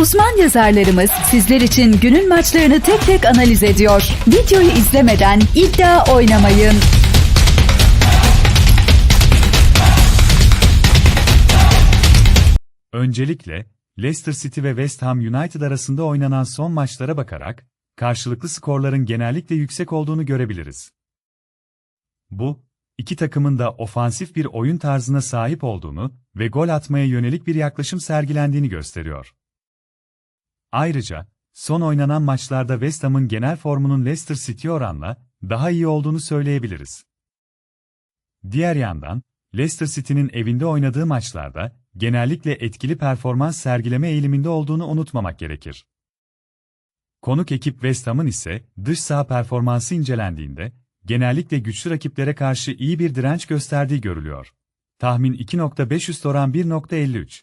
Uzman yazarlarımız sizler için günün maçlarını tek tek analiz ediyor. Videoyu izlemeden iddia oynamayın. Öncelikle Leicester City ve West Ham United arasında oynanan son maçlara bakarak karşılıklı skorların genellikle yüksek olduğunu görebiliriz. Bu, iki takımın da ofansif bir oyun tarzına sahip olduğunu ve gol atmaya yönelik bir yaklaşım sergilendiğini gösteriyor. Ayrıca, son oynanan maçlarda West Ham'ın genel formunun Leicester City oranla daha iyi olduğunu söyleyebiliriz. Diğer yandan, Leicester City'nin evinde oynadığı maçlarda genellikle etkili performans sergileme eğiliminde olduğunu unutmamak gerekir. Konuk ekip West Ham'ın ise dış saha performansı incelendiğinde genellikle güçlü rakiplere karşı iyi bir direnç gösterdiği görülüyor. Tahmin 2.5 üst oran 1.53.